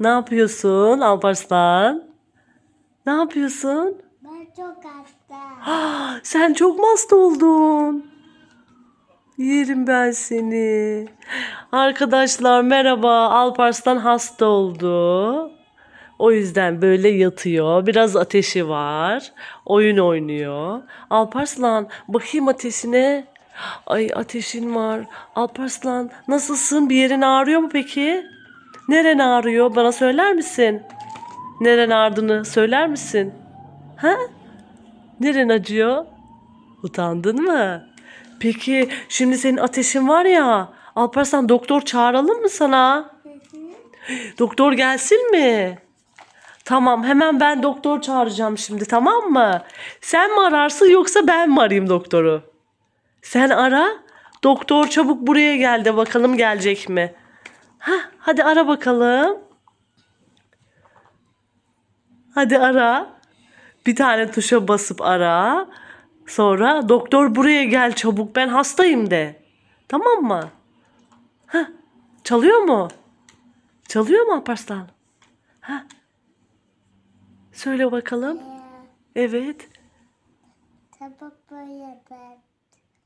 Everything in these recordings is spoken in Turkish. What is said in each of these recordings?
Ne yapıyorsun Alparslan? Ne yapıyorsun? Ben çok hasta. Sen çok mu hasta oldun? Yerim ben seni. Arkadaşlar merhaba. Alparslan hasta oldu. O yüzden böyle yatıyor. Biraz ateşi var. Oyun oynuyor. Alparslan bakayım ateşine. Ay ateşin var. Alparslan nasılsın? Bir yerin ağrıyor mu peki? Neren ağrıyor? Bana söyler misin? Neren ağrıdığını söyler misin? Ha? Neren acıyor? Utandın mı? Peki şimdi senin ateşin var ya. Alparslan doktor çağıralım mı sana? Doktor gelsin mi? Tamam hemen ben doktor çağıracağım şimdi tamam mı? Sen mi ararsın yoksa ben mi arayayım doktoru? Sen ara. Doktor çabuk buraya gel de bakalım gelecek mi? Hah, hadi ara bakalım. Hadi ara. Bir tane tuşa basıp ara. Sonra doktor buraya gel çabuk ben hastayım de. Tamam mı? Hah, çalıyor mu? Çalıyor mu Alparslan? Hah. Söyle bakalım. Evet.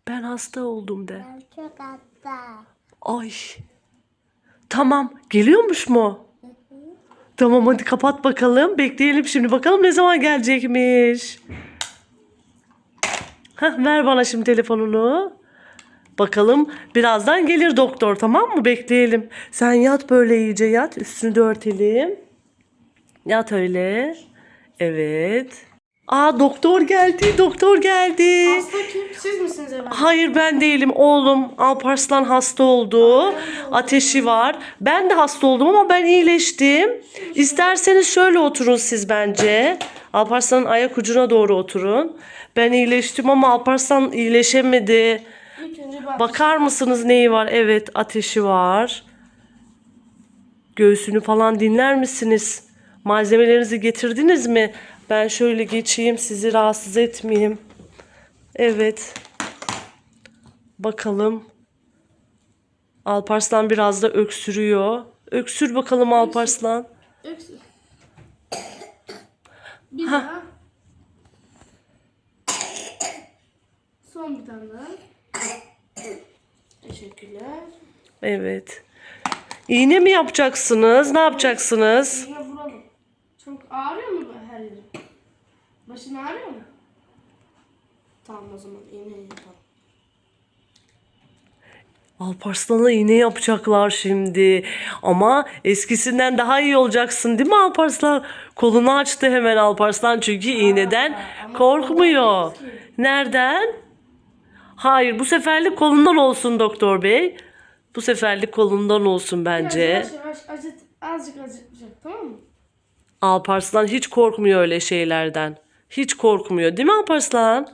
Ben hasta oldum de. Ben çok hasta. Ay. Tamam. Geliyormuş mu? Tamam hadi kapat bakalım. Bekleyelim şimdi. Bakalım ne zaman gelecekmiş. Heh, ver bana şimdi telefonunu. Bakalım birazdan gelir doktor tamam mı? Bekleyelim. Sen yat böyle iyice yat. Üstünü de örtelim. Yat öyle. Evet. Aa doktor geldi. Doktor geldi. Hasta kim? Siz misiniz efendim? Hayır ben değilim. Oğlum Alparslan hasta oldu. Ateşi var. Ben de hasta oldum ama ben iyileştim. İsterseniz şöyle oturun siz bence. Alparslan'ın ayak ucuna doğru oturun. Ben iyileştim ama Alparslan iyileşemedi. İlk önce ben... Bakar mısınız neyi var? Evet ateşi var. Göğsünü falan dinler misiniz? Malzemelerinizi getirdiniz mi? Ben şöyle geçeyim sizi rahatsız etmeyeyim. Evet. Bakalım. Alparslan biraz da öksürüyor. Öksür bakalım Alparslan. Öksür. Bir daha. Son bir tane daha. Teşekkürler. Evet. İğne mi yapacaksınız? Ne yapacaksınız? Yine vuralım. Çok ağrıyor mu bu her yeri? Başın ağrıyor mu? Tamam o zaman iğne yapalım. Alparslan'a iğne yapacaklar şimdi. Ama eskisinden daha iyi olacaksın değil mi Alparslan? Kolunu açtı hemen Alparslan çünkü iğneden korkmuyor. Nereden? Hayır bu seferlik kolundan olsun doktor bey. Bu seferlik kolundan olsun bence. yavaş yavaş acıt, azıcık acıtacak tamam mı? Alparslan hiç korkmuyor öyle şeylerden. Hiç korkmuyor değil mi Alparslan?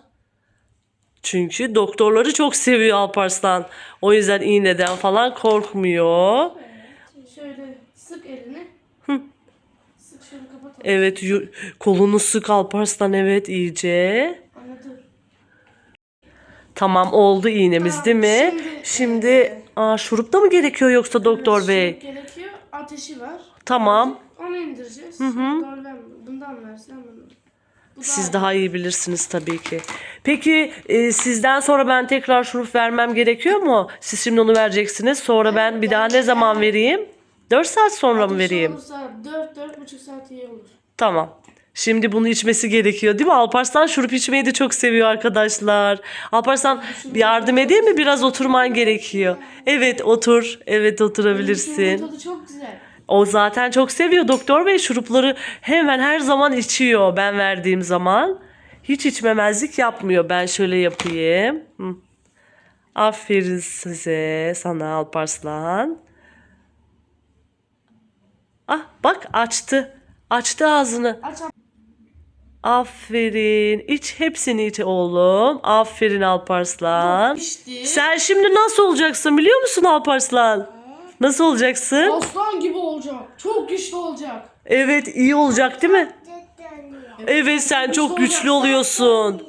Çünkü doktorları çok seviyor Alparslan. O yüzden iğneden falan korkmuyor. Şöyle sık elini. Sık şöyle kapat. Evet kolunu sık Alparslan evet iyice. Tamam oldu iğnemiz Tamam, değil mi? şimdi- Şimdi aa, şurup da mı gerekiyor yoksa doktor Evet, bey? şurup gerekiyor. Ateşi var. Tamam. Onu indireceğiz. Doğru ben bundan versen bunu. Siz daha iyi bilirsiniz tabii ki. Peki e, sizden sonra ben tekrar şurup vermem gerekiyor mu? Siz şimdi onu vereceksiniz. Sonra ben bir daha ne zaman vereyim? 4 saat sonra mı vereyim? olursa 4-4,5 saat iyi olur. Tamam. Şimdi bunu içmesi gerekiyor değil mi? Alparslan şurup içmeyi de çok seviyor arkadaşlar. Alparslan yardım edeyim mi? Biraz oturman gerekiyor. Evet otur. Evet oturabilirsin. tadı çok güzel. O zaten çok seviyor. Doktor bey şurupları hemen her zaman içiyor ben verdiğim zaman. Hiç içmemezlik yapmıyor. Ben şöyle yapayım. Hı. Aferin size. Sana Alparslan. Ah bak açtı. Açtı ağzını. Aferin. İç hepsini iç oğlum. Aferin Alparslan. Sen şimdi nasıl olacaksın biliyor musun Alparslan? Nasıl olacaksın? Aslan gibi olacak. Çok güçlü olacak. Evet iyi olacak değil mi? Evet sen çok güçlü oluyorsun.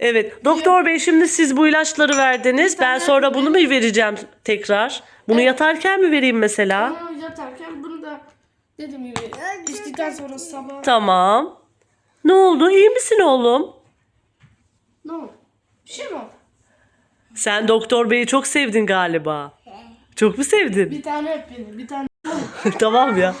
Evet doktor bey şimdi siz bu ilaçları verdiniz. Ben sonra bunu mu vereceğim tekrar? Bunu yatarken mi vereyim mesela? Ama yatarken bunu da dediğim gibi içtikten sonra sabah Tamam. Ne oldu? İyi misin oğlum? ne oldu? Bir şey mi oldu? Sen doktor beyi çok sevdin galiba. Çok mu sevdin? Bir tane öp beni. Bir tane. tamam ya.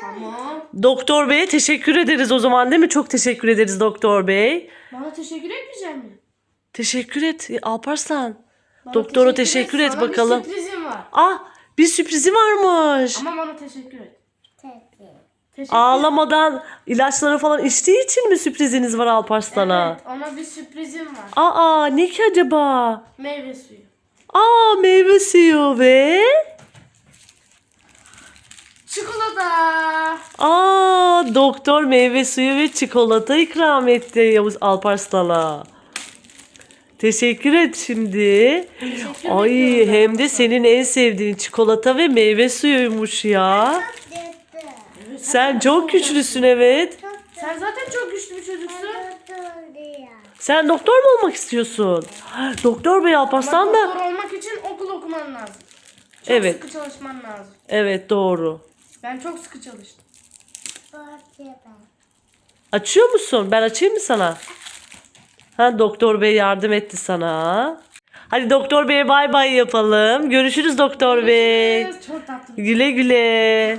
Tamam. Doktor beye teşekkür ederiz o zaman değil mi? Çok teşekkür ederiz doktor bey. Bana teşekkür etmeyecek mi? Teşekkür et e, Alparslan. Bana Doktora teşekkür et Sana bakalım. bir sürprizim var. Ah bir sürprizi varmış. Ama bana teşekkür et. Teşekkür Ağlamadan ilaçları falan içtiği için mi sürpriziniz var Alparslan'a? Evet, ona bir sürprizim var. Aa ne ki acaba? Meyve suyu. Aa meyve suyu ve Çikolata. aa doktor meyve suyu ve çikolata ikram etti Yavuz Alparslan'a. Teşekkür et şimdi. Teşekkür Ay ediyorum hem de senin en sevdiğin çikolata ve meyve suyuymuş ya. Sen çok güçlüsün evet. Sen zaten çok güçlü bir çocuksun. Sen doktor mu olmak istiyorsun? Doktor Bey Alparslan da. doktor olmak için okul okuman lazım. Çok Evet. sıkı çalışman lazım. Evet doğru. Ben çok sıkı çalıştım. Açıyor musun? Ben açayım mı sana? Ha doktor bey yardım etti sana. Hadi doktor beye bay bay yapalım. Görüşürüz doktor bey. Çok tatlı. Güle güle.